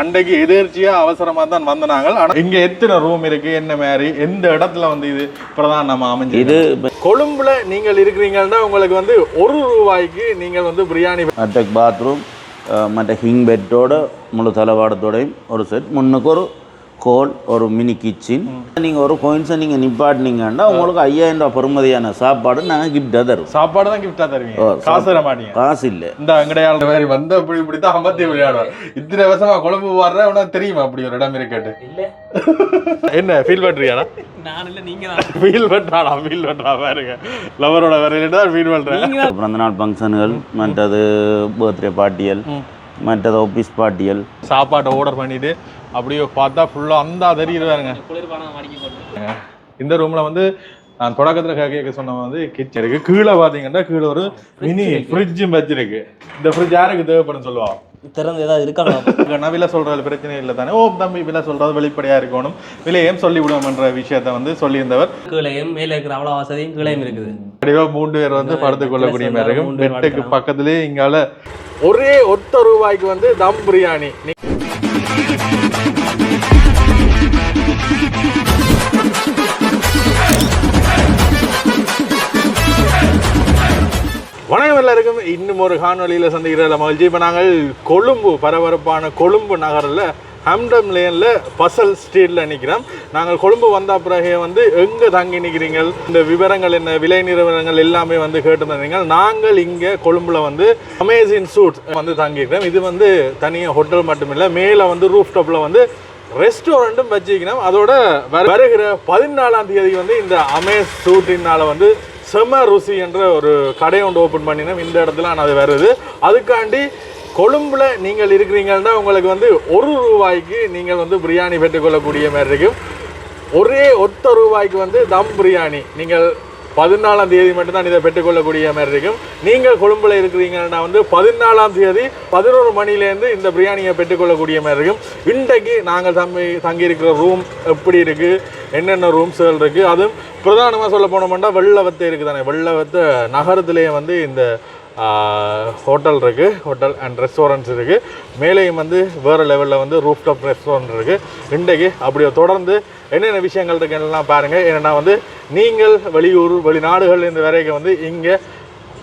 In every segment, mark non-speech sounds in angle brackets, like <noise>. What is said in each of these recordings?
அன்றைக்கு எதிர்ச்சியா அவசரமா தான் வந்தனாங்க ஆனா இங்க எத்தனை ரூம் இருக்கு என்ன மாதிரி எந்த இடத்துல வந்து இது பிரதானமா அமைஞ்சு இது கொழும்புல நீங்கள் இருக்கிறீங்கன்னா உங்களுக்கு வந்து ஒரு ரூபாய்க்கு நீங்கள் வந்து பிரியாணி அட்டாக் பாத்ரூம் மற்ற ஹிங் பெட்டோட முழு தளவாடத்தோடையும் ஒரு செட் முன்னுக்கு ஒரு கோல் ஒரு மினி கிச்சன் நீங்கள் ஒரு கோயின்ஸை நீங்கள் நிப்பாட்டினீங்கன்னா உங்களுக்கு ஐயாயிரம் ரூபாய் பெறுமதியான சாப்பாடு நாங்கள் கிஃப்டாக தருவோம். சாப்பாடு தான் கிஃப்டா தருவீங்க. ஓ, காசு தர மாட்டீங்க. காசு இல்லை. இந்த அங்கடையாள மாதிரி வந்து அப்படி இப்படி தான் அமர்த்தி விளையாடுவார். இத்தனை வருஷமா கொழும்பு வர்ற உனக்கு தெரியுமா அப்படி ஒரு இடம் இருக்கட்டு இல்ல. என்ன ஃபீல் பண்றியாடா? நான் இல்ல நீங்க தான் ஃபீல் பண்றாடா ஃபீல் பண்றா பாருங்க. லவரோட வரையில தான் ஃபீல் பண்றேன். நீங்க தான் பிறந்தநாள் ஃபங்க்ஷனுகள் மற்றது பர்த்டே பார்ட்டியல் மற்றது ஆஃபீஸ் பார்ட்டியல் சாப்பாட்டை ஆர்டர் பண்ணிட்டு அப்படியே பார்த்தா ஃபுல்லா அந்த போட்டு. இந்த ரூம்ல வந்து நான் தொடக்கத்துல கே- கேட்க சொன்ன வந்து கிச்சன் இருக்கு. கீழே பாத்தீங்கன்னா கீழே ஒரு மினி ஃப்ரிட்ஜும் வச்சிருக்கு. இந்த ஃப்ரிட்ஜ் யாருக்கு தேவைப்படும் சொல்லுவா திறந்து ஏதாவது இருக்காங்க நான் விலை சொல்றது பிரச்சனை இல்லை தானே. ஓ தம்பி விலை சொல்றது வெளிப்படையா இருக்கணும். விலையும் சொல்லி விடுவோம்ன்ற விஷயத்த வந்து சொல்லியிருந்தவர். கீழையும் மேல இருக்கிற அவ்வளவு வசதியும் கீழையும் இருக்குது. கண்டிப்பா மூன்று பேர் வந்து படுத்துக் கொள்ளக்கூடிய மாதிரி இருக்கும். பெட்டுக்கு. பக்கத்துலயே இங்கால ஒரே ஒத்த ரூபாய்க்கு வந்து தம் பிரியாணி. வணக்கம் எல்லாருக்கும். இன்னும் ஒரு காணொலியில் சந்திக்கிற மகிழ்ச்சி. இப்போ நாங்கள் கொழும்பு பரபரப்பான கொழும்பு நகரில் ஹம்டம் லேனில் பசல் ஸ்ட்ரீட்டில் நிற்கிறோம் நாங்கள் கொழும்பு வந்த பிறகு வந்து எங்கே தங்கி நிற்கிறீங்க இந்த விவரங்கள் என்ன? விலை நிறுவனங்கள் எல்லாமே வந்து கேட்டுருந்தீங்க நாங்கள் இங்கே கொழும்பில் வந்து அமேசிங் சூட்ஸ் வந்து தங்கிக்கிறோம் இது வந்து தனியாக ஹோட்டல் மட்டும் இல்லை மேலே வந்து ரூஃப் டாப்பில் வந்து ரெஸ்டாரண்ட்டும் வச்சுக்கணும் அதோட வருகிற பதினாலாம் தேதி வந்து இந்த அமேஸ் சூட்டினால வந்து செம ருசி என்ற ஒரு கடை ஒன்று ஓப்பன் பண்ணினோம் இந்த இடத்துல நான் அது வருது அதுக்காண்டி கொழும்புல நீங்கள் இருக்கிறீங்கன்னா உங்களுக்கு வந்து ஒரு ரூபாய்க்கு நீங்கள் வந்து பிரியாணி பெற்றுக்கொள்ளக்கூடிய மாதிரி இருக்கும். ஒரே ஒத்த ரூபாய்க்கு வந்து தம் பிரியாணி. நீங்கள் பதினாலாம் தேதி மட்டும்தான் இதை பெற்றுக்கொள்ளக்கூடிய மாதிரி இருக்கும். நீங்கள் கொழும்புல இருக்கிறீங்கன்னா வந்து பதினாலாம் தேதி பதினோரு மணிலேருந்து இந்த பிரியாணியை பெற்றுக்கொள்ளக்கூடிய மாதிரி இருக்கும். இன்றைக்கு நாங்கள் தம்பி தங்கியிருக்கிற ரூம் எப்படி இருக்குது என்னென்ன ரூம்ஸ்கள் இருக்குது அதுவும் பிரதானமாக சொல்ல போனோம்னா வெள்ளவத்தை இருக்குது தானே வெள்ளவத்தை நகரத்திலேயே வந்து இந்த ஹோட்டல் இருக்குது ஹோட்டல் அண்ட் ரெஸ்டாரண்ட்ஸ் இருக்குது மேலேயும் வந்து வேறு லெவலில் வந்து ரூஃப் டாப் ரெஸ்டாரண்ட் இருக்குது இன்றைக்கு அப்படியே தொடர்ந்து என்னென்ன விஷயங்கள் இருக்குன்னெலாம் பாருங்கள் என்னென்னா வந்து நீங்கள் வெளியூர் வெளிநாடுகள் இந்த வரைக்கும் வந்து இங்கே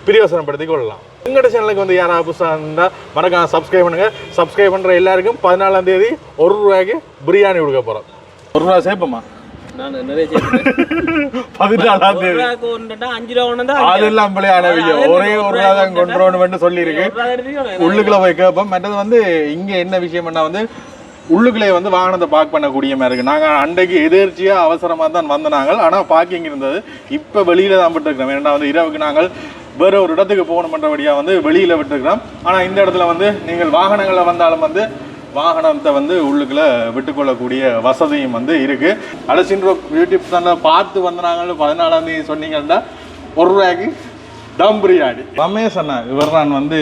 பிரயோசனப்படுத்திக் கொள்ளலாம். எங்களோட சேனலுக்கு வந்து யாராவது புதுசாக இருந்தால் மறக்காம சப்ஸ்கிரைப் பண்ணுங்கள் சப்ஸ்கிரைப் பண்ணுற எல்லாருக்கும் பதினாலாம் தேதி ஒரு ரூபாய்க்கு பிரியாணி கொடுக்க போகிறோம் ஒரு ரூபா சேர்ப்போம்மா நான் நிறைய. <laughs> பதினாலாம் ஒரு தேதி. அஞ்சு ரூபா அதெல்லாம் ஒரே ஒரு ரூபா தான் கொண்டு வரணும்னு சொல்லியிருக்கு. உள்ளுக்குள்ள போய் கேட்போம். மற்றது வந்து இங்க என்ன விஷயம்னா வந்து உள்ளுக்குள்ளே வந்து வாகனத்தை பார்க் பண்ணக்கூடிய மாதிரி இருக்கு. நாங்க அன்றைக்கு எதிர்ச்சியா அவசரமா தான் வந்த நாங்கள். ஆனா பார்க்கிங் இருந்தது. இப்ப வெளியில தான் விட்டுருக்கிறோம். ஏன்னா வந்து இரவுக்கு நாங்கள் வேற ஒரு இடத்துக்கு போகணுமன்றபடியா வந்து வெளியில விட்டுருக்கிறோம். ஆனா இந்த இடத்துல வந்து நீங்கள் வாகனங்கள்ல வந்தாலும் வந்து வாகனத்தை வந்து உள்ளுக்குள்ள விட்டுக்கொள்ளக்கூடிய வசதியும் வந்து இருக்கு. அலசின்ற யூடியூப் சேனல் பார்த்து வந்தாங்கன்னு பதினாலாம் தேதி சொன்னீங்கன்னா ஒரு ரூபாய்க்கு தம் பிரியாணி. ரமேஷ் அண்ணா இவர் தான் வந்து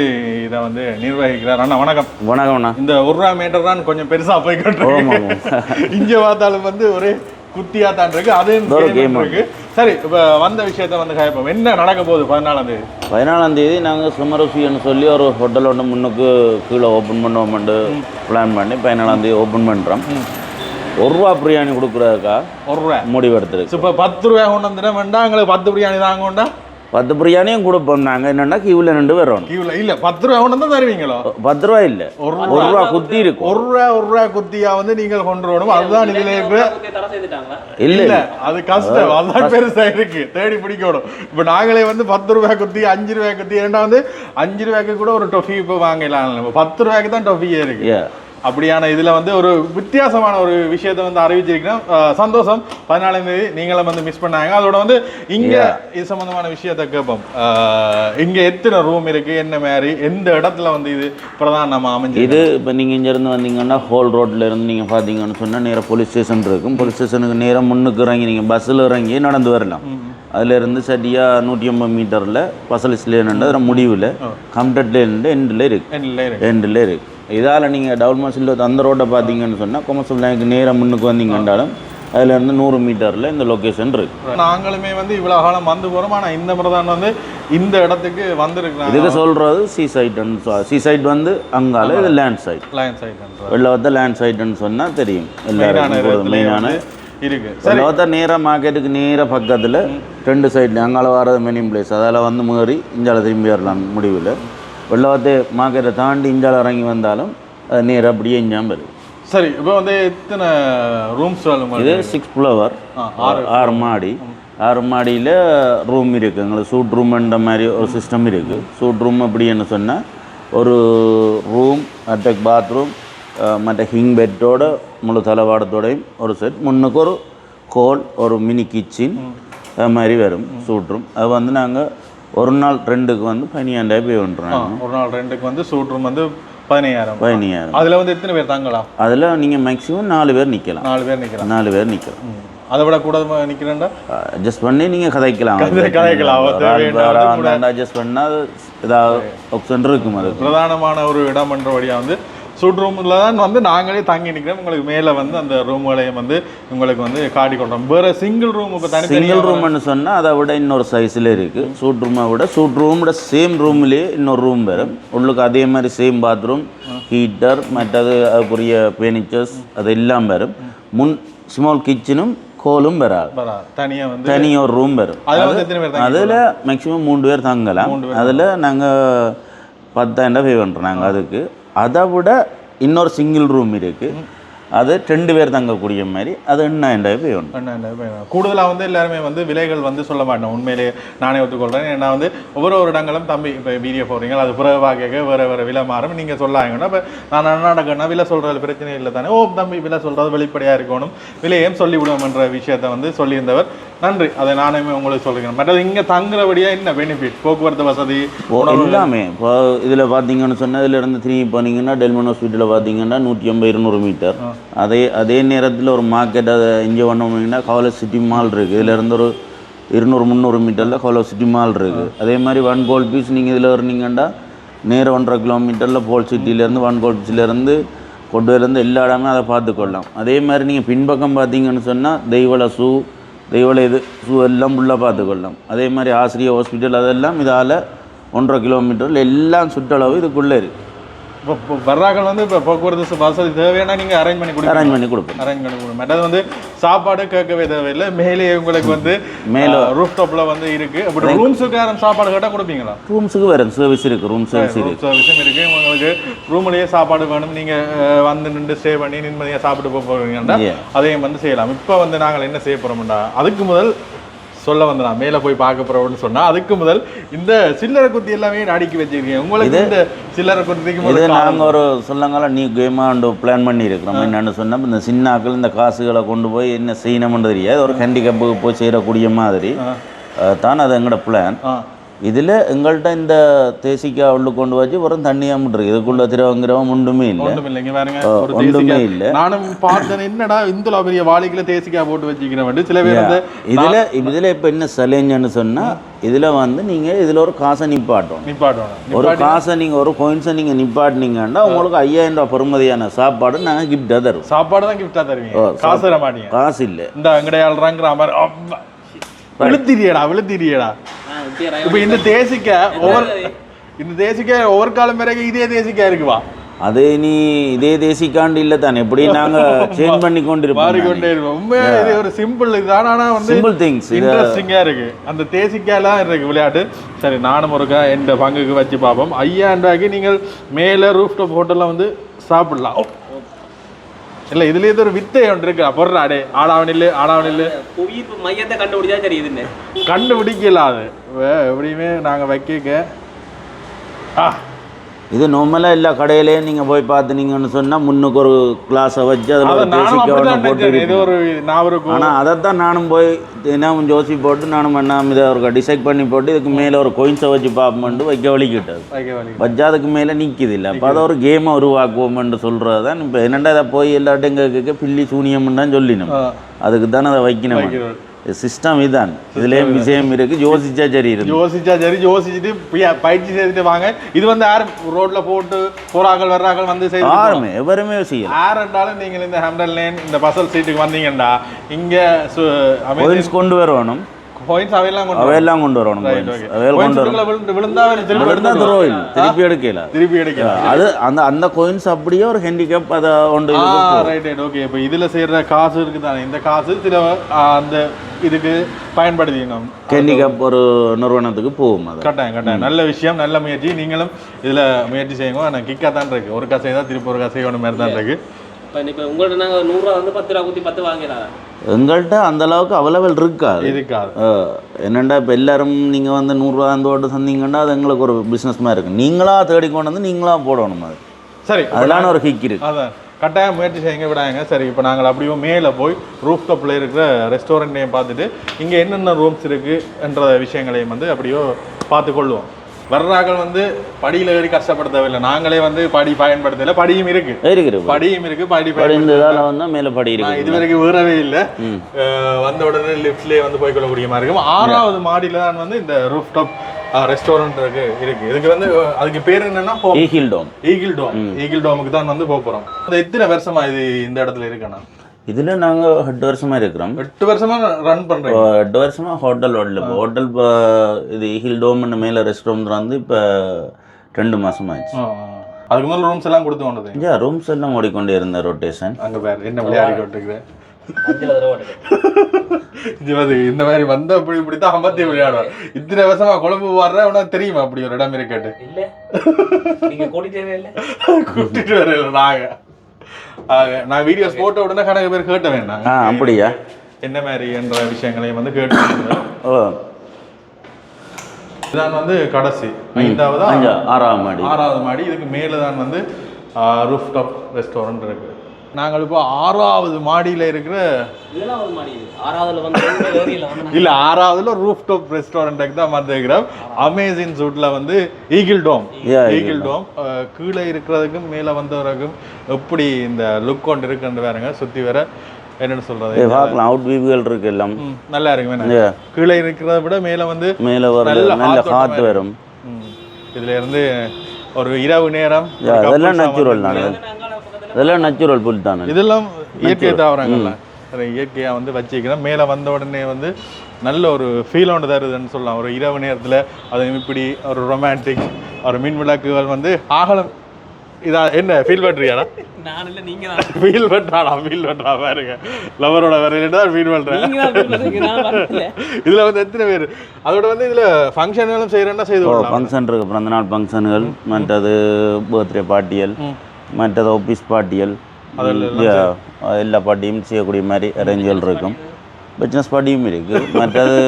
இதை வந்து நிர்வகிக்கிறார். அண்ணா வணக்கம். வணக்கம்ண்ணா இந்த ஒரு ரூபா மீட்டர் தான் கொஞ்சம் பெருசா போய்கிட்டு ஆமா, இருக்கு இங்க பார்த்தாலும் வந்து ஒரே குட்டியா தான் இருக்கு. அதே ஒரு game game இருக்கு. சரி இப்ப வந்த விஷயத்த வந்து கேட்போம். என்ன நடக்க போகுது பதினாலாம் தேதி? பதினாலாம் தேதி நாங்கள் சுமரசின்னு சொல்லி ஒரு ஹோட்டல் ஒன்று முன்னுக்கு கீழே ஓப்பன் பண்ணுவோம்னு பிளான் பண்ணி பதினாலாம் தேதி ஓப்பன் பண்ணுறோம் ஒரு ரூபா பிரியாணி கொடுக்குறதுக்கா? ஒரு ரூபா. முடிவு எடுத்துருக்கு. இப்ப பத்து ரூபாய் கொண்டு வந்துட்டா வேண்டாம் எங்களுக்கு பத்து பிரியாணி தாங்க கொண்டா பத்து பிரியாணியும் கொடுப்போம் நாங்கள் என்னென்னா கியூவில் நின்று வரணும் கியூல இல்ல பத்து ரூபாய் கொண்டு வந்து தருவீங்களோ? பத்து ரூபா இல்லை. ஒரு ரூபா. குத்தி இருக்கும். ஒரு ரூபா ஒரு ரூபா குத்தியா வந்து நீங்கள் கொண்டு வரணும். அதுதான் இதுல இப்ப இல்லை இல்ல அது கஷ்டம். அதான் பெருசா இருக்கு. தேடி பிடிக்கணும். இப்ப நாங்களே வந்து பத்து ரூபாய் குத்தி அஞ்சு ரூபாய் குத்தி ஏன்னா வந்து அஞ்சு ரூபாய்க்கு கூட ஒரு டொஃபி இப்போ வாங்கலாம் பத்து ரூபாய்க்கு தான் டொஃபியே இருக்கு. அப்படியான இதுல வந்து ஒரு வித்தியாசமான ஒரு விஷயத்தை வந்து அறிவிச்சிருக்கிறோம். அஹ் சந்தோஷம். பதினாலாம் தேதி நீங்களும் வந்து மிஸ் பண்ணாங்க. அதோட வந்து இங்க இது சம்பந்தமான விஷயத்தை கேட்போம். இங்க எத்தனை ரூம் இருக்கு? என்ன மாதிரி? எந்த இடத்துல வந்து இது பிரதானமா அமைஞ்சு இது இப்போ நீங்கள் இங்கேருந்து வந்தீங்கன்னா ஹோல் ரோட்டில் இருந்து நீங்கள் பார்த்தீங்கன்னு சொன்னால் நேராக போலீஸ் ஸ்டேஷன் இருக்கும். போலீஸ் ஸ்டேஷனுக்கு நேராக முன்னுக்கு இறங்கி நீங்கள் பஸ்ஸில் இறங்கி நடந்து வரலாம். அதிலிருந்து சரியாக நூற்றி ஐம்பது மீட்டரில் பசலிஸ் லேனுண்டு அதில் முடிவில் லேனுண்டு எண்டில் இருக்கு. என்ன இருக்கு. எண்டில் இருக்கு. இதால் நீங்கள் டவுன் மாசில் அந்த ரோட்டை பார்த்தீங்கன்னு சொன்னால் கொமர்ஷியல் பேங்க் நேராக முன்னுக்கு வந்தீங்கன்றாலும் அதிலேருந்து நூறு மீட்டரில் இந்த லொக்கேஷன் இருக்கு. நாங்களுமே வந்து இவ்வளவு காலம் வந்து போறோம். ஆனா இந்த பிரதான் வந்து இந்த இடத்துக்கு வந்திருக்கிறாங்க. இதுக்கு சொல்கிறது சி சைட்டுன்னு சி சைட் வந்து அங்கால இது land side line side Wellawatte land சைட்டுன்னு சொன்னால் தெரியும். எல்லாருக்கும் மெயினான இருக்கு. வெள்ளவத்த நேராக மார்க்கெட்டுக்கு நேராக பக்கத்தில் ரெண்டு சைடில் அங்கால வர்றது மெனிங் பிளேஸ் அதால் வந்து முகரி இஞ்சால திரும்பி வரலாம் முடிவில். வெள்ளவத்தை மார்க்கெட்டை தாண்டி இஞ்சால இறங்கி வந்தாலும் அது நேராக அப்படியே இஞ்சாமல் வரும் சரி இப்போ வந்து எத்தனை ரூம்ஸ் இது சிக்ஸ் ஃப்ளவர் ஆறு. மாடி. ஆறு மாடியில் ரூம் இருக்குது எங்களுக்கு சூட் ரூம்ன்ற மாதிரி ஒரு சிஸ்டம் இருக்குது சூட் ரூம் அப்படின்னு சொன்னால் ஒரு ரூம் அட்டாக் பாத்ரூம் மற்ற ஹிங் பெட்டோட முழு தளவாடத்தோடையும் ஒரு செட் முன்னுக்கு ஒரு ஹோல் ஒரு மினி கிச்சன் அது மாதிரி வரும் சூட் ரூம் அது வந்து நாங்கள் ஒரு நாள் ரெண்டுக்கு வந்து பதினஞ்சாயிரம் பே பண்ணுறோம் ஒரு நாள் ரெண்டுக்கு வந்து சூட் ரூம் வந்து பதினையாயிரம். பதினஞ்சாயிரம் அதுல வந்து எத்தனை பேர் தங்கலாம் அதில் நீங்கள் மேக்ஸிமம் நாலு பேர் நிற்கலாம் நாலு பேர் நிக்கலாம். நாலு பேர் நிற்கலாம் அதை விட கூட நிக்கிறேன்டா. அட்ஜஸ்ட் பண்ணி நீங்கள் கதைக்கலாம். கதை- கதைக்கலாம். அட்ஜஸ்ட் பண்ணால் ஏதாவது ஆப்ஷன் இருக்கும் அது பிரதானமான ஒரு இடம் என்றபடியா வந்து சூட் ரூம்ல தான் வந்து நாங்களே தங்கி நிக்கிறோம். உங்களுக்கு மேல வந்து அந்த ரூம்களையும் வந்து உங்களுக்கு வந்து காட்டி கொண்டோம். வேற சிங்கிள் ரூம் இப்போ தனித்தனி சிங்கிள் ரூம்னு சொன்னால் அதை விட இன்னொரு சைஸில் இருக்குது சூட் ரூமை விட சூட் ரூமோட சேம் ரூம்லேயே இன்னொரு ரூம் வரும். உள்ளுக்கு அதே மாதிரி சேம் பாத்ரூம் ஹீட்டர் மற்றது அதுக்குரிய ஃபர்னிச்சர்ஸ் அது எல்லாம் வரும். முன் ஸ்மால் கிச்சனும் கோலும் வராது. வரா தனியா வந்து தனி ஒரு ரூம் வரும். அதுல மேக்ஸிமம் மூணு பேர் தங்கலாம். அதில் நாங்கள் பத்தாயிரம் பே பண்ணுறோம் நாங்கள் அதுக்கு. அதை விட இன்னொரு சிங்கிள் ரூம் இருக்குது அது ரெண்டு பேர் தங்கக்கூடிய மாதிரி. அது எண்ணாயிரம் பே பண்ணுறோம் என்ன, என்ன, என்ன. கூடுதலா வந்து எல்லாருமே வந்து விலைகள் வந்து சொல்ல மாட்டேன் உண்மையிலேயே நானே ஒத்துக்கொள்றேன். ஏன்னா வந்து ஒவ்வொரு ஒரு இடங்களும் தம்பி இப்போ வீடியோ போடுறீங்க அது பிறவா கேட்க வேற வேற விலை மாறும். நீங்க சொல்லாங்கன்னா இப்போ நான் அண்ணாடக்கன்னா விலை சொல்றது பிரச்சனை இல்லை தானே. ஓ தம்பி விலை சொல்றது வெளிப்படையா இருக்கணும். விலையும் சொல்லி விடுவோம்ன்ற விஷயத்தை வந்து சொல்லியிருந்தவர் நன்றி. அதை நானுமே உங்களுக்கு சொல்லிக்கிறேன் மற்றது இங்க தங்குறபடியா என்ன பெனிஃபிட் போக்குவரத்து வசதி எல்லாமே. இப்போ இதில் பார்த்தீங்கன்னு சொன்னால் இதில் இருந்து திரும்பி போனீங்கன்னா டெல்மன் ஹாஸ்பிட்டலில் பார்த்தீங்கன்னா நூற்றி ஐம்பது இருநூறு மீட்டர். அதே அதே நேரத்தில் ஒரு மார்க்கெட் அதை இங்கே பண்ணோம்னா கவலை சிட்டி மால் இருக்குது இதில் இருந்து ஒரு இருநூறு முந்நூறு மீட்டரில் கவலை சிட்டி மால் இருக்குது அதே மாதிரி ஒன் கோல் பீஸ் நீங்கள் இதில் இருந்தீங்கன்னா நேர ஒன்றரை கிலோமீட்டரில் போல் சிட்டிலேருந்து ஒன் கோல் பீஸ்லேருந்து கொண்டுலேருந்து எல்லா இடமே அதை பார்த்துக்கொள்ளலாம். அதே மாதிரி நீங்கள் பின்பக்கம் பார்த்தீங்கன்னு சொன்னால் தெய்வல ஷூ தெய்வல இது ஷூ எல்லாம் உள்ளே பார்த்துக்கொள்ளும் அதே மாதிரி ஆசிரியர் ஹாஸ்பிட்டல் அதெல்லாம் இதால் ஒன்றரை கிலோமீட்டரில் எல்லாம் சுற்றளவு இதுக்குள்ளே இருக்குது இப்போ வர்றாக்கள் வந்து இப்போ போக்குவரத்து வசதி தேவைன்னா நீங்க அரேஞ்ச் பண்ணி கொடுங்க அரேஞ்ச் பண்ணி கொடுப்போம் அரேஞ்ச் பண்ணி கொடுங்க மற்றது வந்து சாப்பாடு கேட்கவே தேவையில்லை. மேலே உங்களுக்கு வந்து மேல- ரூஃப் டாப்ல வந்து இருக்கு. அப்படி ரூம்ஸுக்காரன் சாப்பாடு கேட்டால் கொடுப்பீங்களா? ரூம்ஸுக்கு வரும் சர்வீஸ் இருக்குது ரூம் சர்வீஸ் இருக்குது சர்வீஸும் இருக்கு. உங்களுக்கு ரூம்லயே சாப்பாடு வேணும். நீங்க அஹ், வந்து நின்று ஸ்டே பண்ணி நிம்மதியா சாப்பிட்டு போக போறீங்கன்னா Yeah. அதையும் வந்து செய்யலாம். இப்போ வந்து நாங்கள் என்ன செய்ய போறோம்டா அதுக்கு முதல் சொல்ல வந்து நான். மேலே போய் பார்க்க போறோம்னு சொன்னா அதுக்கு முதல் இந்த சில்லறை குத்தி எல்லாமே அடுக்கி வச்சிருக்கீங்க உங்களுக்கு இந்த சில்லறை குத்திக்கு இது நாங்கள் ஒரு சொல்லங்கால நீ கேமாக பிளான் பண்ணியிருக்கிறோம். என்னென்னு சொன்னால் இந்த சின்னாக்கள் இந்த காசுகளை கொண்டு போய் என்ன செய்யணும்னு தெரியாது. ஒரு ஹேண்டிகேப்புக்கு போய் செய்யக்கூடிய மாதிரி. தான் அது எங்களோட பிளான் இதில் எங்கள்கிட்ட இந்த தேசிக்காய் உள்ள கொண்டு வச்சு வெறும் தண்ணியாக இருக்கு இதுக்குள்ள திரவங்கிறவன் ஒன்றுமே இல்லை தேசிக்காய். இல்ல. நானும் பார்த்தேன் என்னடா இந்த பெரிய வாளிக்குள்ள தேசிக்காய் போட்டு வச்சுக்கிறேன் சில பேர் இதில் இதில் இப்போ என்ன சலேஞ்சுன்னு சொன்னால் இதில் வந்து நீங்கள் இதில் ஒரு காசை நிப்பாட்டணும் நிப்பாட்டணும் ஒரு காசை நீங்கள் ஒரு கோயின்ஸை நீங்கள் நிப்பாட்டினீங்கன்னா உங்களுக்கு ஐயாயிரம் ரூபாய் பெறுமதியான சாப்பாடு நாங்கள் கிஃப்டாக தருவோம் சாப்பாடு தான் கிஃப்டா தருவீங்க காசு தர மாட்டீங்க காசு இல்லை இந்த அங்கடையாளுறாங்கிற மாதிரி. விழுத்திரியடா விழுத்திரியடா இப்ப இந்த தேசிக்க ஒவ்வொரு இந்த தேசிக்க ஒவ்வொரு காலம் பிறகு இதே தேசிக்கா இருக்குவா? அது நீ இதே தேசிக்காண்டு இல்லை தானே. எப்படி நாங்கள் சேஞ்ச் <laughs> பண்ணி கொண்டு மாறிக்கொண்டே இருக்கும் உண்மையா இது ஒரு சிம்பிள் இதுதான் ஆனா வந்து சிம்பிள் திங்ஸ் இது இன்ட்ரெஸ்டிங்கா இருக்கு. அந்த தேசிக்காலாம் இருக்கு விளையாட்டு. சரி நானும் ஒருக்கா எந்த பங்குக்கு வச்சு பார்ப்போம். ஐயாயிரம் ரூபாய்க்கு நீங்கள் மேல ரூஃப் டாப் ஹோட்டல்ல வந்து சாப்பிடலாம். இல்ல இதுல ஏதோ ஒரு வித்தை ஒன்று இருக்கு. பொருள் அடே ஆடாவனில்லு ஆடாவனில்லு புவியீர்ப்பு மையத்தை கண்டுபிடிச்சா சரி இதுன்னு கண்டுபிடிக்கல அது. எப்படியுமே நாங்க வைக்க ஆ இது நார்மலாக எல்லா கடையிலையும் நீங்கள் போய் பார்த்துனீங்கன்னு சொன்னால் முன்னுக்கு ஒரு கிளாஸை வச்சு அதில் ஒன்று போட்டு ஆனால் அதைத்தான் நானும் போய் தினமும் ஜோசி போட்டு நானும் என்ன இதை ஒரு டிசைட் பண்ணி போட்டு இதுக்கு மேலே ஒரு கோயின்ஸை வச்சு பார்ப்போம்ட்டு வைக்க வலிக்கிட்டது. வச்சா அதுக்கு மேலே நிற்கிது இல்லை. அப்போ அதை ஒரு கேமை உருவாக்குவோம்னு சொல்கிறது தான் இப்போ என்னடா அதை போய் எல்லாட்டையும் கேட்க பில்லி சூனியம்னு தான் சொல்லினோம். அதுக்கு தானே அதை வைக்கணும். சிஸ்டம் இதான் இதுலேயும் விஷயம் இருக்குது யோசிச்சா சரி இருக்கு யோசிச்சா சரி யோசிச்சுட்டு பய- பயிற்சி செய்துட்டு வாங்க இது வந்து யாரும் ரோட்ல போட்டு போறாக்கள் வர்றாக்கள் வந்து செய்து யாருமே எவருமே செய்யலாம் யார் இருந்தாலும் நீங்கள் இந்த ஹேம்டன் லேன் இந்த பசல் சீட்டுக்கு வந்தீங்கடா இங்க கொண்டு வரணும் coins அவையெல்லாம் கொண்டு அவையெல்லாம் கொண்டு வரணும். அவையெல்லாம் கொண்டு விழுந்து- in. திருப்பி எடுக்கல. திருப்பி எடுக்கலாம் அது அந்த அந்த கோயின்ஸ் அப்படியே ஒரு ஹேண்டிகேப் அதை கொண்டு. ரைட் ரைட் ஓகே இப்போ இதில் செய்கிற காசு இருக்குது தானே இந்த காசு சில அந்த இதுக்கு பயன்படுத்திக்கணும் ஹேண்டிகேப் ஒரு நிறுவனத்துக்கு போகும் அது. கட்டாயம் கட்டாயம். நல்ல விஷயம் நல்ல முயற்சி. நீங்களும் இதில் முயற்சி செய்யுங்க. ஆனால் கிக்காக தான் இருக்கு. ஒரு காசை தான் திருப்பி ஒரு காசை ஒன்று மாதிரி தான் இருக்கு. இப்போ இப்போ உங்கள்ட்ட நாங்கள் நூறுரூவா வந்து பத்து ரூபா குத்தி பத்து வாங்கிடலாம். எங்கள்கிட்ட அந்த அளவுக்கு அவைலபிள் இருக்காது. அஹ், என்னண்டா இப்போ எல்லாரும் நீங்கள் வந்து நூறுரூவா அந்த ஓட்டு தந்தீங்கன்னா அது எங்களுக்கு ஒரு பிஸ்னஸ் மாதிரி இருக்கு நீங்களா தேடி கொண்டு வந்து நீங்களா போடணும் அது. சரி அதெல்லாம் ஒரு ஹிக் இருக்கு. அதான் கட்டாயம் முயற்சி செய்யுங்க விடாங்க சரி இப்போ நாங்கள் அப்படியே மேலே போய் ரூஃப் டாப்பில் இருக்கிற ரெஸ்டாரண்ட்டையும் பார்த்துட்டு இங்கே என்னென்ன ரூம்ஸ் இருக்குது என்ற விஷயங்களையும் வந்து அப்படியோ பார்த்துக்கொள்வோம் வர்றாக்கள் வந்து படியில் ஏறி கஷ்டப்படுத்தவில்லை. நாங்களே வந்து படி பயன்படுத்தலை படியும் இருக்கு. இருக்கு படியும் இருக்கு படி படி இந்த பயன்படுத்த இதால் வந்தால் மேலே படி இருக்கு இது வரைக்கும் வேறவே இல்லை. வந்த உடனே லிஃப்ட்லேயே வந்து போய்க்கொள்ளக்கூடிய மாதிரி இருக்கும். ஆறாவது மாடியில தான் வந்து இந்த ரூஃப் டாப் ரெஸ்டாரண்ட் இருக்கு இருக்கு. இதுக்கு வந்து அதுக்கு பேர் என்னன்னா. Eagle dome eagle dome eagle டோமுக்கு தான் வந்து போக போறோம். எத்தனை வருஷமா இது இந்த இடத்துல இருக்கேண்ணா இதில் நாங்கள் எட்டு வருஷமாக இருக்கிறோம். எட்டு வருஷமா ரன் இப்போ எட்டு வருஷமாக ஹோட்டல் ஓடல. இப்போ ஹோட்டல் இப்போ இது ஈகில் டோம்னு மேலே ரெஸ்டாரண்ட் வந்து இப்போ ரெண்டு மாதம் ஆச்சு. அதுக்கு முதல்ல ரூம்ஸ் எல்லாம் கொடுத்து வந்தது ஐயா ரூம்ஸ் எல்லாம் ஓடிக்கொண்டே இருந்த ரொட்டேஷன் அங்க பேர் என்ன விளையாடி கொண்டிருக்கிறேன் <laughs> இந்த மாதிரி வந்த அப்படி இப்படி தான் அமர்த்தி விளையாடுவார். இத்தனை வருஷமா கொழும்பு வர்ற உனக்கு தெரியுமா அப்படி ஒரு இடம் இருக்கட்டு கூட்டிட்டு வரல <laughs> நாங்க. நான் வீடியோஸ் போட்ட உடனே கணக்கு பேர் கேட்ட வேண்டாம். ஆ அப்படியா? என்ன மாதிரி என்ற விஷயங்களையும் வந்து கேட்டு ஓ. இதுதான் வந்து கடைசி. ஐந்தாவதா? ஆறாம் மாடி. ஆறாவது மாடி. இதுக்கு மேலே தான் வந்து ரூஃப் டாப் ரெஸ்டாரண்ட் இருக்கு. நாங்கள் இப்போ ஆறாவது மாடியில் இருக்கிற இல்ல ஆறாவதுல ரூஃப் டாப் ரெஸ்டாரண்ட்டுக்கு தான் வந்திருக்கிறோம். அமேசிங் சூட்ல வந்து ஈகிள் டோம் ஈகிள் டோம் கீழே இருக்கிறதுக்கும் மேலே வந்தவருக்கும் எப்படி இந்த லுக் கொண்டு இருக்குன்னு வேறுங்க சுத்தி வர. என்னன்னு சொல்றது? பார்க்கலாம். அவுட் வியூகள் இருக்கு எல்லாம். நல்லா இருக்கு. கீழே இருக்கிறத விட மேலே வந்து மேலே வர நல்ல காற்று வரும். இதுல இருந்து ஒரு இரவு நேரம் அதெல்லாம் அதெல்லாம் நேச்சுரல் புல் தானே. இதெல்லாம் இயற்கை தாவரங்கள்ல. அதை இயற்கையா வந்து வச்சுக்கிறோம் மேலே வந்த உடனே வந்து நல்ல ஒரு ஃபீல் ஒன்று தருதுன்னு சொல்லலாம். ஒரு இரவு நேரத்துல அது இப்படி ஒரு ரொமான்டிக் ஒரு மின் விளக்குகள் வந்து ஆகலம். இதா என்ன ஃபீல் பண்றியாடா? நான் இல்லை நீங்கள் தான் ஃபீல் <laughs> பண்றாடா ஃபீல் பண்றா பாருங்க. லவரோட வரையில தான் ஃபீல் வரல. இதுல வந்து எத்தனை பேர்? அதோட வந்து இதுல ஃபங்க்ஷன்களும் செய்யறேன்னா செய்து ஃபங்க்ஷன் இருக்கு. பிறந்த நாள் ஃபங்க்ஷன்கள் மற்றது பர்த்டே பார்ட்டியல் மற்றது ஆஃபீஸ் Yeah, எல்லா பார்ட்டியும் செய்யக்கூடிய மாதிரி அரேஞ்சுகள் இருக்கும். பிஸ்னஸ் பார்ட்டியும் இருக்குது மற்றது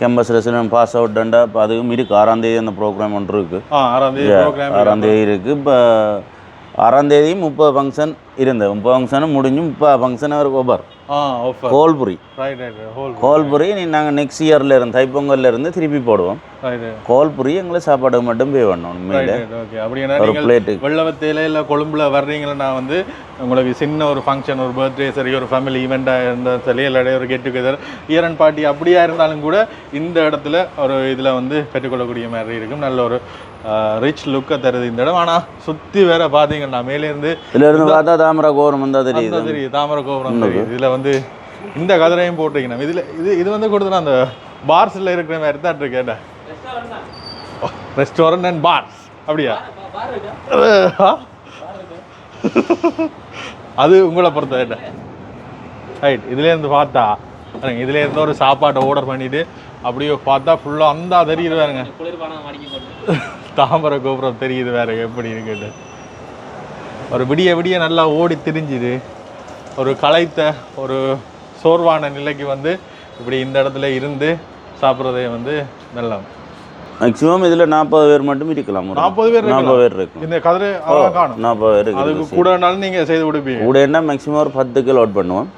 கேம்பஸ் ரெசிடென்ட் பாஸ் அவுட்டண்டா இப்போ அதுவும் இருக்குது ஆறாம் தேதி அந்த ப்ரோக்ராம் ஒன்று இருக்குது ஆறாம் தேதி இருக்குது இப்போ ஆறாம் தேதி முப்பது ஃபங்க்ஷன் இருந்தது. முப்பது ஃபங்க்ஷனும் முடிஞ்சு முப்பது ஃபங்க்ஷன் ஆ ஆஃபர் கோல்புரி. ரைட் ரைட் ஹோல் கோல்புரி நாங்கள் நெக்ஸ்ட் இயரில் இருந்து தைப்பொங்கல்ல இருந்து திருப்பி போடுவோம். கோல்புரி எங்களுக்கு சாப்பாடு மட்டும் பே பண்ணணும் உண்மையில். ஒரு plate. வெள்ளவத்தையில இல்லை கொழும்புல வர்றீங்கன்னா வந்து உங்களுக்கு சின்ன ஒரு ஃபங்க்ஷன் ஒரு பர்த்டே சரி ஒரு ஃபேமிலி ஈவெண்ட்டாக இருந்தால் சரி இல்லாட்டி ஒரு get together year end party அப்படியா இருந்தாலும் கூட இந்த இடத்துல ஒரு இதில் வந்து பெற்றுக்கொள்ளக்கூடிய மாதிரி இருக்கும். நல்ல ஒரு ரிச் லுக்கை தருது. இந்த இடம். ஆனால் சுற்றி வேற பார்த்தீங்கன்னா மேலேருந்து இதுல இருந்து பார்த்தா தாமரை கோபுரம் வந்தால் தெரியுது. தெரியுது தாமரை கோபுரம் தெரியுது. இதில் வந்து இந்த கதிரையும் போட்டிருக்கணும் இதில் இது இது வந்து கொடுத்தனா அந்த பார்ஸில் இருக்கிற மாதிரி தான் இருக்கு. கேட்டேன் Restaurant தான். ரெஸ்டாரண்ட் அண்ட் பார்ஸ் அப்படியா? அது உங்களை பொறுத்த என்ன ரைட் இதுலேருந்து பார்த்தா பாருங்க, இதுல இருந்து ஒரு சாப்பாட்டை ஆர்டர் பண்ணிட்டு அப்படியே பார்த்தா ஃபுல்லாக அந்த தெரியுது போட்டு. தாமரை கோபுரம் தெரியுது வேற எப்படி இருக்குன்னு. ஒரு விடிய விடிய நல்லா ஓடி திரிஞ்சுது. ஒரு களைத்த ஒரு சோர்வான நிலைக்கு வந்து இப்படி இந்த இடத்துல இருந்து சாப்பிட்றதே வந்து நல்லா மேக்ஸிமம் இதில் நாற்பது பேர் மட்டும் இருக்கலாம் நாற்பது பேர் நாற்பது. பேர் இருக்கும் இந்த கதிரை நாற்பது பேர் அதுக்கு இருக்கு கூட வேணாலும் நீங்க செய்து கொடுப்பீங்க. கூட என்ன மேக்ஸிமம் ஒரு பத்து கிலோ அவுட் பண்ணுவோம்.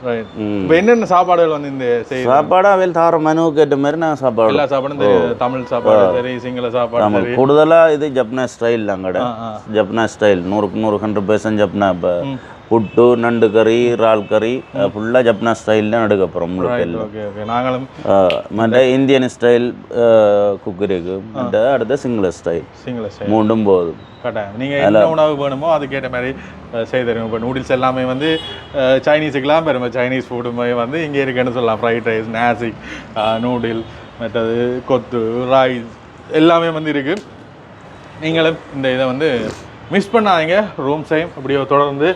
என்னென்ன சாப்பாடுகள் வந்து இந்த சாப்பாடு அவையில் தார மெனுவுக்கு ஏற்ற மாதிரி நான் சாப்பாடு. எல்லா சாப்பாடும் தமிழ் சாப்பாடு சரி சிங்கள சாப்பாடு கூடுதலாக இது ஜப்னா ஸ்டைல் ஆ, ஆ. ஜப்னா ஸ்டைல் நூறுக்கு நூறு ஹண்ட்ரட் பர்சன்ட் ஜப்னா இப்போ. புட்டு நண்டு கறி இறால் கறி ஃபுல்லாக ஜப்னா ஸ்டைல் தான் எடுக்க போகிறோம் எல்லாம். ஓகே நாங்களும் மற்ற இந்தியன் ஸ்டைல் குக் இருக்கு. மற்ற அடுத்த சிங்கள ஸ்டைல் சிங்கள சைடு மூண்டும் போதும். கட்டாயம். நீங்கள் என்ன உணவு வேணுமோ அதுக்கேற்ற மாதிரி செய்து தருவோம் இப்போ நூடுல்ஸ் எல்லாமே வந்து சைனீஸுக்கெல்லாம் பெருமை. சைனீஸ் ஃபுட்டு வந்து இங்கே இருக்குன்னு சொல்லலாம். ஃப்ரைட் ரைஸ் நாசிக் நூடில் மற்றது கொத்து ரைஸ் எல்லாமே வந்து இருக்குது நீங்களும் இந்த இதை வந்து மிஸ் பண்ணாதீங்க. ரூம்ஸையும் அப்படியே தொடர்ந்து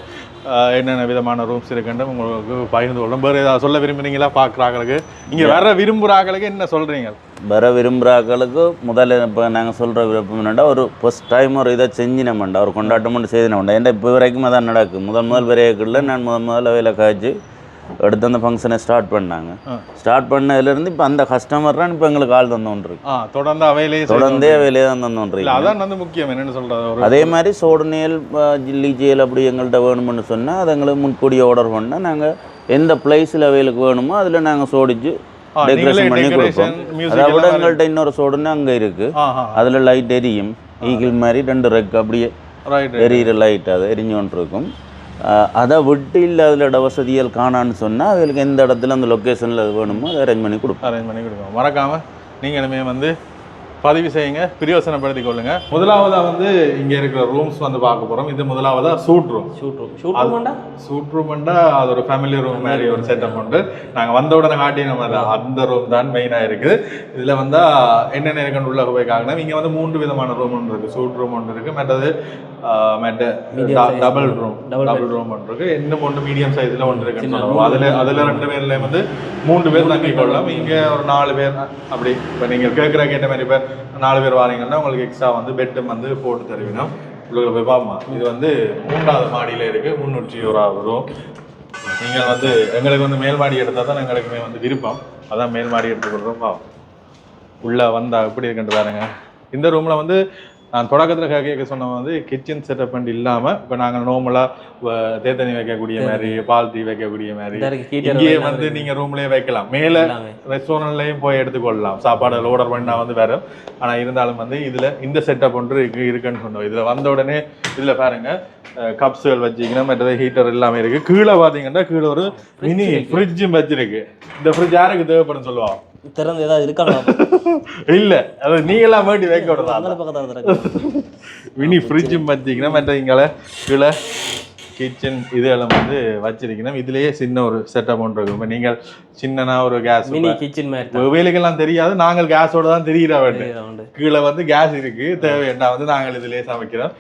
என்னென்ன விதமான ரூம்ஸ் இருக்குன்னு உங்களுக்கு பகிர்ந்து கொள்ளும். வேறு ஏதாவது சொல்ல விரும்புறீங்களா பார்க்குறாங்களுக்கு இங்கே வர விரும்புகிறாங்களுக்கு என்ன சொல்கிறீங்க வர விரும்புகிறாக்களுக்கு முதல்ல இப்போ நாங்கள் சொல்கிற விருப்பம் என்னடா ஒரு ஃபஸ்ட் டைம் ஒரு இதை செஞ்சினோம்டா ஒரு கொண்டாட்டம் மட்டும் செய்தினோம்டா. ஏன்டா இப்போ வரைக்கும் அதான் நடக்கு. முதல் முதல் வரையக்குள்ள நான் முதல் முதல்ல வேலை காய்ச்சி எடுத்து அந்த ஃபங்க்ஷனை ஸ்டார்ட் பண்ணாங்க. ஸ்டார்ட் பண்ணதுலேருந்து இப்போ அந்த கஸ்டமர்லாம் இப்போ எங்களுக்கு ஆள் தந்தோன்றிருக்கு. தொடர்ந்து அவையிலே தொடர்ந்தே வேலையை தான் தந்தோன்றிருக்கு. அதான் வந்து முக்கியம் என்னென்னு சொல்கிறது அதே மாதிரி சோடுநேல் ஜில்லி ஜேல் அப்படி எங்கள்கிட்ட வேணும்னு சொன்னால் அதை எங்களுக்கு முன்கூடிய ஆர்டர் பண்ணால் நாங்கள் எந்த பிளேஸில் அவைகளுக்கு வேணுமோ அதில் நாங்கள் சோடிச்சு டெக்கரேஷன் பண்ணி கொடுப்போம். அதை விட எங்கள்கிட்ட இன்னொரு சோடுன்னு அங்கே இருக்குது அதில் லைட் எரியும். ஈகிள் மாதிரி ரெண்டு ரெக் அப்படியே எரியிற லைட் அது எரிஞ்சு அஹ் அதை விட்டு இல்லை அதில் இட வசதிகள் காணான்னு சொன்னால் அவங்களுக்கு எந்த இடத்துல அந்த லொக்கேஷனில் அது வேணுமோ அதை அரேஞ்ச் பண்ணி கொடுப்போம். அரேஞ்ச் பண்ணி கொடுப்போம். மறக்காமல் நீங்களுமே வந்து பதிவு செய்யுங்க பிரயோசனப்படுத்திக் கொள்ளுங்க முதலாவதா வந்து இங்க இருக்கிற ரூம்ஸ் வந்து பார்க்க போறோம். இது முதலாவதா suite room suite room suite ரூம்டா suite ரூம்ண்டா அது ஒரு ஃபேமிலி ரூம் மாதிரி ஒரு செட்டப் உண்டு. நாங்க வந்த உடனே காட்டினோம் அது அந்த ரூம் தான் மெயினா இருக்குது. இதுல வந்தா என்னென்ன இருக்குன்னு உள்ள போய் காக்கணும். இங்க வந்து மூன்று விதமான ரூம் ஒன்று இருக்கு. சூட் ரூம் ஒன்று இருக்கு. மற்றது மற்ற டபுள் ரூம் டபுள் ரூம் ஒன்று இருக்கு. இன்னும் ஒன்று மீடியம் சைஸ்ல ஒன்று இருக்குன்னு சொல்லுவோம். அதுல அதுல ரெண்டு பேர்ல வந்து மூன்று பேர் தங்கி கொள்ளலாம் இங்க ஒரு நாலு பேர் அப்படி. இப்போ நீங்க கேட்குற கேட்ட மாதிரி பேர் நாலு பேர் வாரீங்கன்னா உங்களுக்கு எக்ஸ்ட்ரா வந்து பெட்டும் வந்து போட்டு தருவினோம் உள்ள போய் இது வந்து மூன்றாவது மாடியில் இருக்குது முந்நூற்றி ஒரு வரும் நீங்கள் வந்து எங்களுக்கு வந்து மேல் மாடி எடுத்தால் தான் எங்களுக்குமே வந்து விருப்பம். அதான் மேல் மாடி எடுத்துக்கொள்கிறோம் பாவம் உள்ளே வந்தால் எப்படி இருக்குன்ட்டு பாருங்கள் இந்த ரூமில் வந்து நான் தொடக்கத்தில் கேட்க சொன்ன வந்து கிச்சன் செட்டப் பண்ணி இல்லாமல் இப்போ நாங்கள் நார்மலாக தேத்தனி வைக்கக்கூடிய மாதிரி பால் டீ வைக்கக்கூடிய மாதிரி இருக்கு இங்கேயே எல்லாம் வந்து நீங்கள் ரூம்லேயே வைக்கலாம். மேலே எல்லாமே. ரெஸ்டாரண்ட்லேயும் போய் எடுத்துக்கொள்ளலாம். சாப்பாடு ஆர்டர் பண்ணால் வந்து வேறு ஆனால் இருந்தாலும் வந்து இதில் இந்த செட்டப் ஒன்று இருக்கு இருக்குன்னு சொன்னோம். இதில் வந்த உடனே இதில் பாருங்க கப்ஸுகள் வச்சிக்கணும் மற்றது ஹீட்டர் எல்லாமே இருக்கு. கீழே பார்த்தீங்கன்னா கீழே ஒரு மினி ஃப்ரிட்ஜும் வச்சிருக்கு. இந்த ஃப்ரிட்ஜ் யாருக்கு தேவைப்படும் சொல்லுவாங்க? திறந்து ஏதாவது இருக்காங்க <laughs> இல்ல. அது நீங்களாம் வேண்டி வைக்க திறக்க மினி ஃப்ரிட்ஜும் வச்சிக்கணும் மற்ற இங்கே கீழே கிச்சன் இதெல்லாம் வந்து வச்சிருக்கணும். இதுலயே சின்ன ஒரு செட்டப் ஒன்று இருக்கும். இப்போ நீங்கள் சின்னனா ஒரு கேஸ் மினி கிச்சன் மாதிரி வேலைக்கெல்லாம் தெரியாது. நாங்கள் கேஸோட தான் தெரியிற வேண்டும் கீழே வந்து கேஸ் இருக்கு. தேவைன்னா வந்து நாங்கள் இதுலயே சமைக்கிறோம்.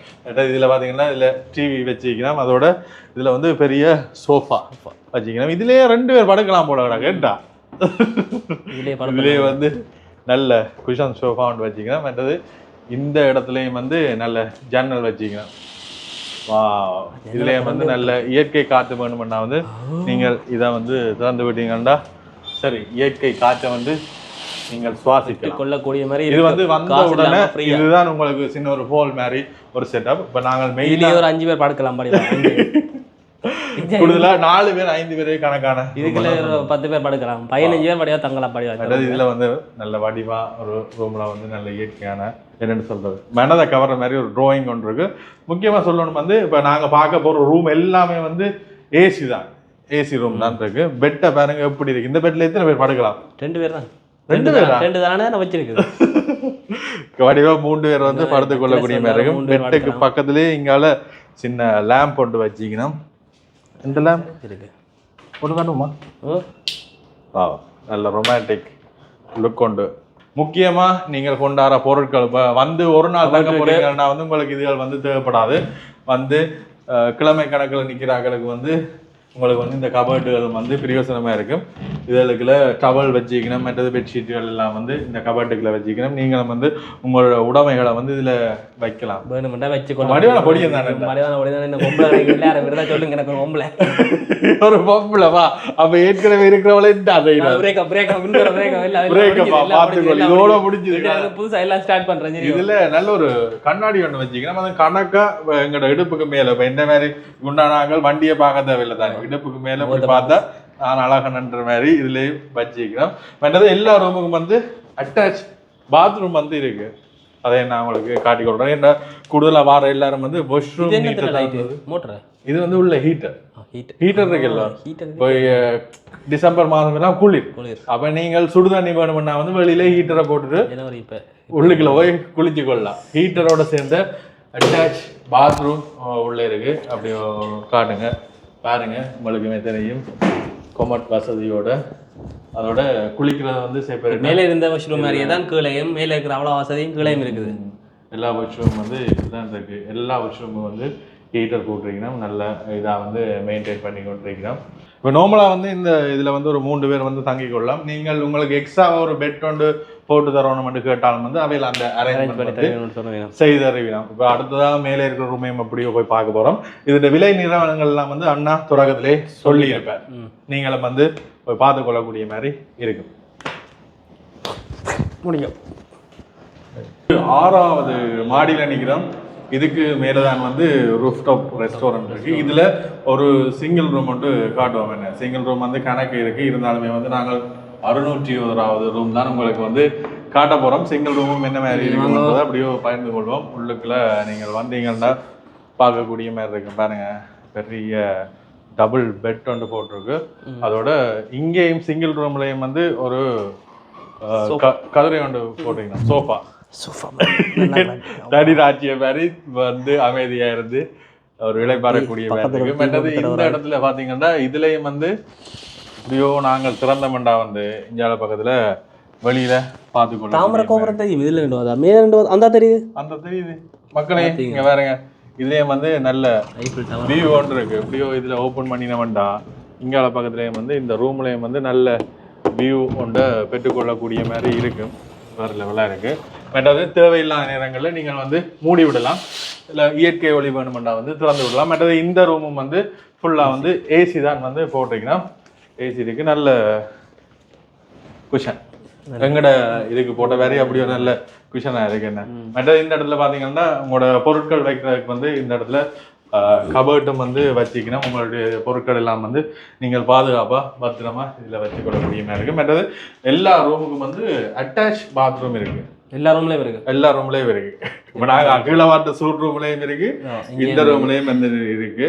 இதுல பாத்தீங்கன்னா இதுல டிவி வச்சுக்கிறோம் அதோட இதுல வந்து பெரிய சோஃபா வச்சுக்கிறோம் இதுலயே ரெண்டு பேர் படுக்கலாம் போல கேட்டா இதுலயே படம் இதுலயே வந்து நல்ல குஷன் சோஃபா ஒன்று வச்சுக்கிறோம் மற்றது இந்த இடத்துலயும் வந்து நல்ல ஜன்னல் வச்சுக்கிறோம் வா இதுலயே வந்து நல்ல இயற்கை காற்று வேணும்னா வந்து நீங்கள் இதை வந்து திறந்து விட்டீங்கன்னா சரி இயற்கை காற்றை வந்து நீங்கள் சுவாசிக்கலாம். கொள்ளக்கூடிய மாதிரி இது வந்து வந்த உடனே. இதுதான் உங்களுக்கு சின்ன ஒரு ஹோல் மாதிரி ஒரு செட்டப் இப்போ நாங்கள் இதுலயே ஒரு அஞ்சு பேர் படுக்கலாம் படி <laughs> <laughs> கூடுதலா நாலு பேர் ஐந்து பேரே கணக்கான இதுக்குள்ள பத்து பேர் படுக்கலாம். பதினஞ்சு பேர் படியா தங்கலாம் படி அதாவது இதுல வந்து நல்ல வடிவா ஒரு ரூம்ல வந்து நல்ல இயற்கையான என்னன்னு சொல்றது. மனதை கவர்ற மாதிரி ஒரு டிராயிங் ஒன்று இருக்கு. முக்கியமா சொல்லணும் வந்து இப்ப நாங்க பார்க்க போற ரூம் எல்லாமே வந்து ஏசி தான். ஏசி ரூம் தான் இருக்கு. பெட்டை பாருங்க எப்படி இருக்கு. இந்த பெட்ல எத்தனை பேர் படுக்கலாம்? ரெண்டு பேர் தான். ரெண்டு தான். பேரா? ரெண்டு தானே நான் வச்சிருக்குது. <laughs> வடிவா மூன்று பேர் வந்து படுத்துக் கொள்ளக்கூடிய மாதிரி இருக்கும். பெட்டுக்கு பக்கத்துலயே இங்கால சின்ன லேம்ப் ஒன்று வச்சிக்கணும். இந்த லேம்ப் இருக்கு வேணுமா ஓ வா நல்ல ரொமான்டிக் லுக் உண்டு முக்கியமா நீங்கள் கொண்டாடுற பொருட்கள் இப்ப வந்து ஒரு நாள் தங்க போறீங்கன்னா வந்து உங்களுக்கு இதுகள் வந்து தேவைப்படாது வந்து கிழமை கணக்கில் நிற்கிறாங்களுக்கு வந்து உங்களுக்கு வந்து இந்த கபர்டுகள் வந்து பிரயோசனமா இருக்கும் இதுகளுக்குள்ள டவல் வச்சுக்கணும் மற்றது பெட்ஷீட்டுகள் எல்லாம் வந்து இந்த கபர்டுக்குள்ள வச்சுக்கணும். நீங்களும் வந்து உங்களோட உடைமைகளை வந்து இதுல வைக்கலாம். வேணுமெண்டா வச்சு வடிவான பொடியன் தானே? மடிவான பொடி தானே இந்த பொம்பளை சொல்லுங்க எனக்கு பொம்பளை. <laughs> ஒரு பொம்பளை வா. அப்ப ஏற்கனவே இருக்கிறவளை அதை பிரேக்கப் பிரேக்கப் பிரேக்கப் இல்ல Breakup ஆ, பார்த்துக்கோ. இதோட முடிஞ்சுது. புதுசா எல்லாம் ஸ்டார்ட் பண்றேன் சரி இதுல நல்ல ஒரு கண்ணாடி ஒண்ணு வச்சுக்கணும். அது கணக்கா எங்களோட இடுப்புக்கு மேல. இப்ப இந்த மாதிரி குண்டானாங்கள் வண்டியை பார்க்க தேவையில்லை தானே. இடுப்புக்கு மேல இப்படி பார்த்தா நான் அழகன்ற மாதிரி இதுலயும் வச்சுக்கிறோம் மற்றது எல்லா ரூமுக்கும் வந்து அட்டாச் பாத்ரூம் வந்து இருக்கு. அதை நான் உங்களுக்கு காட்டி கொடுறேன் ஏன்னா கூடுதலா வார எல்லாரும் வந்து வாஷ்ரூம் மோட்டர் இது வந்து உள்ள ஹீட்டர் ஹீட் ஹீட்டர் இருக்குல்ல இப்போ டிசம்பர் மாதம் எல்லாம் குளிர். குளிர். அப்ப நீங்கள் சுடுதண்ணி வேணும்னா வந்து வெளியில ஹீட்டரை போட்டுட்டு இப்போ. உள்ளுக்குள்ள போய் குளிச்சு கொள்ளலாம். ஹீட்டரோட சேர்ந்த அட்டாச் பாத்ரூம் உள்ள இருக்கு. அப்படி காட்டுங்க. பாருங்க உங்களுக்குமே தெரியும். கொமட் வசதியோட அதோட குளிக்கிறது வந்து செப்பரேட் மேலே இருந்த வாஷ்ரூம் மாதிரியே தான் கீழேயும் மேலே இருக்கிற அவ்வளோ வசதியும் கீழேயும் இருக்குது. எல்லா வாஷ்ரூம் வந்து இதுதான் இருக்கு. எல்லா வாஷ்ரூமும் வந்து ஹீட்டர் போட்டிருக்கணும் நல்ல இதாக வந்து மெயின்டைன் பண்ணி கொண்டிருக்கிறோம். இப்போ நார்மலாக வந்து இந்த இதில் வந்து ஒரு மூன்று பேர் வந்து தங்கிக் கொள்ளலாம். நீங்கள் உங்களுக்கு எக்ஸ்ட்ரா ஒரு பெட் ஒன்று போட்டு தரணும்னு கேட்டாலும் வந்து அவையில் அந்த அரேஞ்ச் பண்ணி செய்து அறிவிலாம் இப்போ அடுத்ததாக மேலே இருக்கிற ரூமையும் அப்படியோ போய் பார்க்க போகிறோம் இதோட விலை நிறுவனங்கள்லாம் வந்து அண்ணா தொடக்கத்திலே சொல்லியிருப்பார். நீங்களும் வந்து போய் பார்த்து கொள்ளக்கூடிய மாதிரி இருக்கும். முடியும். ஆறாவது மாடியில் நிற்கிறோம். இதுக்கு மேலே தான் வந்து ரூஃப் டாப் ரெஸ்டாரண்ட் இருக்கு. இதில் ஒரு சிங்கிள் ரூம் வந்து காட்டுவோம் என்ன. சிங்கிள் ரூம் வந்து கணக்கு இருக்கு. இருந்தாலுமே வந்து நாங்கள் அறுநூற்றி ஓராவது ரூம் தான் உங்களுக்கு வந்து காட்ட போகிறோம் சிங்கிள் ரூமும் என்ன மாதிரி இருக்குன்றதை அப்படியோ பகிர்ந்து கொள்வோம். உள்ளுக்குள்ள நீங்கள் வந்தீங்கன்னா பார்க்கக்கூடிய மாதிரி இருக்கு. பாருங்க பெரிய டபுள் பெட் ஒன்று போட்டிருக்கு. அதோட இங்கேயும் சிங்கிள் ரூம்லேயும் வந்து ஒரு கதிரை ஒன்று போட்டிருக்கோம் சோஃபா. சோஃபா தடி <laughs> ராஜ்ய மாதிரி வந்து அமைதியா இருந்து ஒரு இருக்கு. மற்றது இந்த இடத்துல பாத்தீங்கன்னா இதுலயும் வந்து இப்படியோ நாங்கள் திறந்த மண்டா வந்து இந்தியாவில் பக்கத்துல வெளியில பார்த்து தாமரை கோபுரம் தெரியும் இதில் ரெண்டு வாதா மேலே ரெண்டு அந்த தெரியுது. அந்த தெரியுது. மக்களே இங்க வேறங்க இதுலயும் வந்து நல்ல வியூ ஒன்று இருக்கு. எப்படியோ இதுல ஓபன் பண்ணின வேண்டா இங்கால பக்கத்துலயும் வந்து இந்த ரூம்லயும் வந்து நல்ல வியூ ஒன்றை பெற்றுக்கொள்ளக்கூடிய மாதிரி இருக்கு. வேறு லெவலாக இருக்கு. மற்றது தேவையில்லாத நேரங்களில் நீங்கள் வந்து மூடி விடலாம். இல்லை இயற்கை ஒளி வேணுமெண்டா வந்து திறந்து விடலாம். மற்றது இந்த ரூமும் வந்து ஃபுல்லாக வந்து ஏசி தான் வந்து போட்டிருக்கணும். ஏசி இருக்கு நல்ல குஷன் எங்கட இதுக்கு போட்ட வேற அப்படியே நல்ல குஷனாக இருக்கு என்ன? மற்றது இந்த இடத்துல பார்த்தீங்கன்னா உங்களோட பொருட்கள் வைக்கிறதுக்கு வந்து இந்த இடத்துல கபர்ட்டும் வந்து வச்சுக்கணும். உங்களுடைய பொருட்கள் எல்லாம் வந்து நீங்கள் பாதுகாப்பாக பத்திரமா இதில் வச்சுக்கொள்ளக்கூடிய மாதிரி இருக்கு. மற்றது எல்லா ரூமுக்கும் வந்து அட்டாச் பாத்ரூம் இருக்கு. எல்லா ரூம்லேயும் இருக்கு. எல்லா ரூம்லயும் இருக்கு. இப்போ நாங்கள் கீழே வாட்ட சூட் ரூம்லயும் இருக்கு. இந்த ரூம்லயும் வந்து இருக்கு.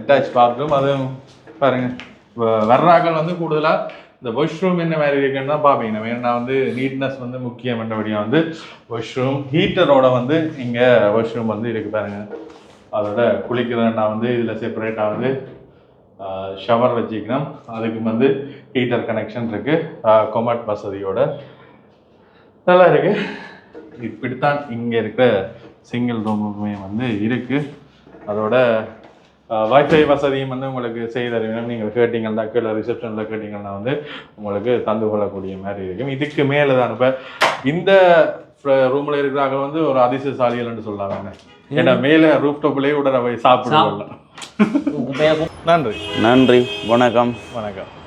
அட்டாச் பாத்ரூம் அதுவும் பாருங்க. இப்போ வர்றாக்கள் வந்து கூடுதலாக இந்த வாஷ்ரூம் என்ன மாதிரி இருக்குன்னு தான் பார்ப்பீங்க. நம்ம ஏன்னா வந்து நீட்னஸ் வந்து முக்கியம் என்னபடியாக வந்து வாஷ்ரூம் ஹீட்டரோட வந்து இங்கே வாஷ்ரூம் வந்து இருக்கு பாருங்க. அதோட குளிக்கிறேன்னா வந்து இதில் செப்பரேட்டாக வந்து ஷவர் வச்சுக்கணும் அதுக்கு வந்து ஹீட்டர் கனெக்ஷன் இருக்குது கொமட் வசதியோட. நல்லா இருக்குது இப்படித்தான் இங்கே இருக்கிற சிங்கிள் ரூமுமே வந்து இருக்குது அதோட வைஃபை வசதியும் வந்து உங்களுக்கு செய்து தருவேன் நீங்கள் கேட்டீங்கன்னா கீழே ரிசப்ஷனில் கேட்டீங்கன்னா வந்து உங்களுக்கு தந்து கொள்ளக்கூடிய மாதிரி இருக்கும். இதுக்கு மேலே தான் இப்போ இந்த ரூமில் இருக்கிறாங்க வந்து ஒரு அதிர்ஷ்டசாலிகள்னு சொல்லலாம் ஏன்னா மேலே ரூப் டாப்லேயே உடனே போய் சாப்பிடுவோம் நன்றி. நன்றி. வணக்கம். வணக்கம்.